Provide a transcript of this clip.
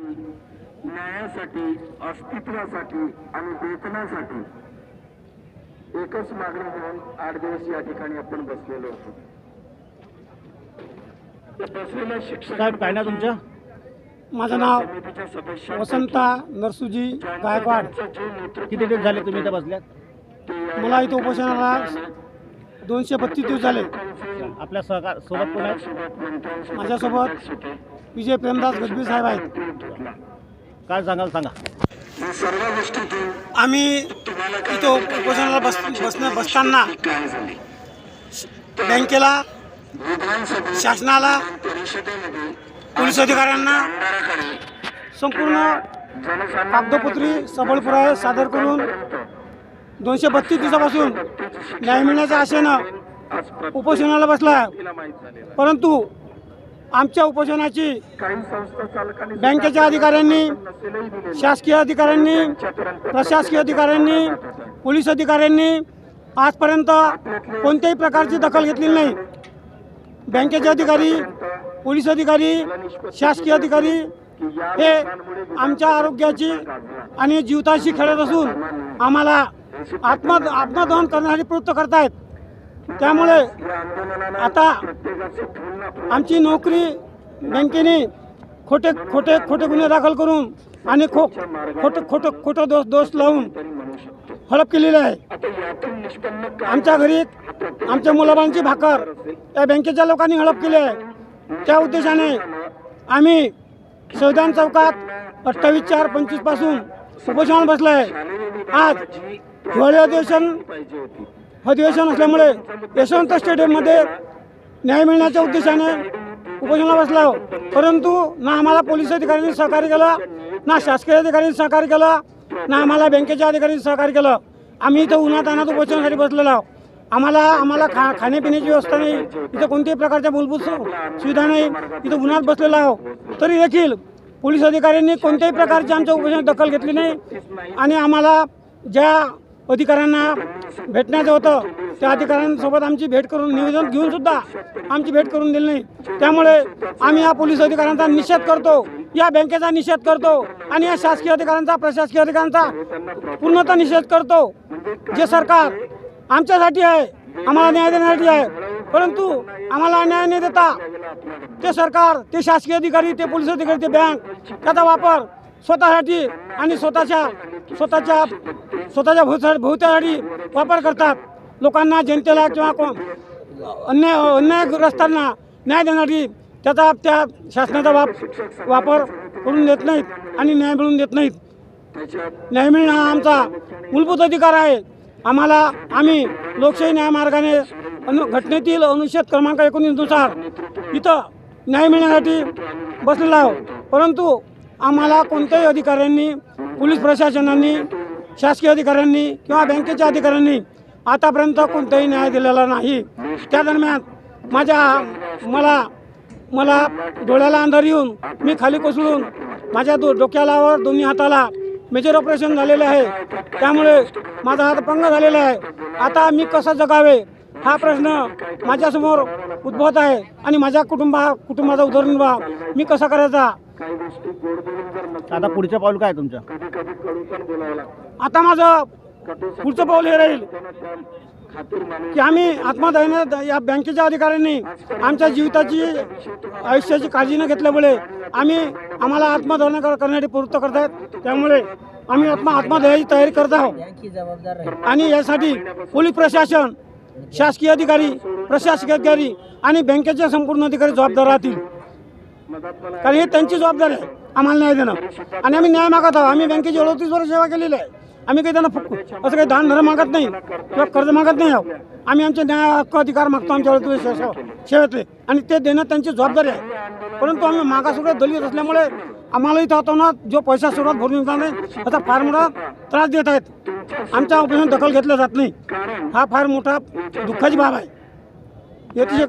न्यायासाठी अस्तित्वासाठी आणि वेतनासाठी एकच मागणी घेऊन आठ दिवस या ठिकाणी आपण बसलेलो होतो बसलेल्या शिक्षक काय ना तुमचं? माझं नाव वसंता नरसुजी गायकवाड. किती दिवस झाले तुम्ही इथं बसल्यात? मला इथं उपोषणाला दोनशे बत्तीस दिवस झाले. आपल्या सहकार सोबत माझ्यासोबत. विजय प्रेमदास गजबी साहेब आहेत. काय सांगाल सांगा आम्ही इथं उपोषणाला बस बसणं बसताना बँकेला शासनाला पोलीस अधिकाऱ्यांना संपूर्ण कागदपत्री सबळ पुरावे सादर करून दोनशे बत्तीस दिवसापासून न्याय मिळण्याच्या आशेनं उपोषणाला बसला परंतु आमच्या उपोषणाची बँकेच्या अधिकाऱ्यांनी. शासकीय अधिकाऱ्यांनी प्रशासकीय अधिकाऱ्यांनी पोलीस अधिकाऱ्यांनी आजपर्यंत कोणत्याही प्रकारची दखल घेतलेली नाही. बँकेचे अधिकारी पोलीस अधिकारी शासकीय अधिकारी हे आमच्या आरोग्याची आणि जीविताशी खेळत असून आम्हाला आत्म आत्मदहन करण्यासाठी प्रवृत्त करतायत. त्यामुळे आता आमची नोकरी बँकेने खोटे खोटे खोटे गुन्हे दाखल करून आणि खो खोटं खोटं खोटं दोष दोष लावून हडप केलेले आहे. आमच्या घरी आमच्या मुलाबांची भाकर या बँकेच्या लोकांनी हडप केली आहे. त्या उद्देशाने आम्ही संविधान चौकात अठ्ठावीस चार पंचवीसपासून उपोषणाला आहे. आज हिवाळी अधिवेशन अधिवेशन असल्यामुळे यशवंत स्टेडियममध्ये न्याय मिळण्याच्या उद्देशाने उपोषणा बसला आहो. परंतु ना आम्हाला पोलीस अधिकाऱ्यांनी सहकार्य केलं ना शासकीय अधिकाऱ्यांनी सहकार्य केलं ना आम्हाला बँकेच्या अधिकाऱ्यांनी सहकार्य केलं. आम्ही इथं उन्हात आणत उपोषणासाठी बसलेलो आहोत. आम्हाला आम्हाला खा खाण्यापिण्याची व्यवस्था नाही. इथं कोणत्याही प्रकारच्या मूलभूत सु- सुविधा नाही. इथं उन्हात बसलेलो आहोत. तरी देखील पोलीस अधिकाऱ्यांनी कोणत्याही प्रकारची आमच्या उपोषणात दखल घेतली नाही. आणि आम्हाला ज्या अधिकाऱ्यांना भेटण्याचं होतं. त्या अधिकाऱ्यांसोबत आमची भेट करून निवेदन घेऊनसुद्धा आमची भेट करून दिली नाही. त्यामुळे आम्ही या पोलीस अधिकाऱ्यांचा निषेध करतो या बँकेचा निषेध करतो आणि या शासकीय अधिकाऱ्यांचा प्रशासकीय अधिकाऱ्यांचा पूर्णतः निषेध करतो. जे सरकार आमच्यासाठी आहे आम्हाला न्याय देण्यासाठी आहे परंतु आम्हाला न्याय न देता ते सरकार ते शासकीय अधिकारी ते पोलीस अधिकारी ते बँक त्याचा वापर स्वतःसाठी आणि स्वतःच्या स्वतःच्या स्वतःच्या भूत भोवत्यासाठी वापर करतात. लोकांना जनतेला किंवा को अन्याय अन्यायग्रस्तांना न्याय देण्यासाठी त्याचा त्या शासनाचा वाप वापर करून देत नाहीत आणि न्याय मिळवून देत नाहीत. न्याय मिळणं हा आमचा मूलभूत अधिकार आहे. आम्हाला आम्ही लोकशाही न्याय मार्गाने अनु घटनेतील अनुच्छेद क्रमांक एकोणीसनुसार इथं न्याय मिळण्यासाठी बसलेला आहोत. परंतु आम्हाला कोणत्याही अधिकाऱ्यांनी पोलीस प्रशासनाने शासकीय अधिकाऱ्यांनी किंवा बँकेच्या अधिकाऱ्यांनी आतापर्यंत कोणताही न्याय दिलेला नाही. त्या दरम्यान माझ्या मला मला डोळ्याला अंधार येऊन मी खाली कोसळून माझ्या दो डोक्यालावर दोन्ही हाताला मेजर ऑपरेशन झालेले आहे. त्यामुळे माझा हात पंग झालेला आहे. आता मी कसं जगावे? हा प्रश्न माझ्यासमोर उद्भवत आहे आणि माझ्या कुटुंबा कुटुंबाचा उदरनिर्वाह मी कसा करायचा? आता पुढचं पाऊल काय तुमचं? आता माझं पुढचं पाऊल हे राहील की आम्ही आत्मदहन या बँकेच्या अधिकाऱ्यांनी आमच्या जीविताची आयुष्याची काळजी न घेतल्यामुळे आम्ही आम्हाला आत्मदहन कर- करण्यासाठी प्रवृत्त करतायत त्यामुळे आम्ही आत्मा आत्मदहनाची तयारी करत आहोत. आणि यासाठी पोलीस प्रशासन शासकीय अधिकारी प्रशासकीय अधिकारी आणि बँकेचे संपूर्ण अधिकारी जबाबदार राहतील. कारण हे त्यांची जबाबदारी आहे. आम्हाला न्याय देणं. आणि आम्ही न्याय मागत आहोत. आम्ही बँकेची अडतीस वर्ष सेवा केलेली आहे. आम्ही काही त्यांना फुक असं काही दान धर्म मागत नाही किंवा कर्ज मागत नाही आहोत. आम्ही आमचे न्याय हक्क अधिकार मागतो आमच्या अडतीस वर्ष सेवेतले. आणि ते देणं त्यांची जबाबदारी आहे. परंतु आम्ही मागासवर्गीय दलित असल्यामुळे आम्हाला इथं होतो ना जो पैसा सुरुवात भरून निघणार नाही असा फार मोठा त्रास देत आहेत. आमच्या ऑपरेशन दखल घेतलं जात नाही. हा फार मोठा दुःखाची बाब आहे. याची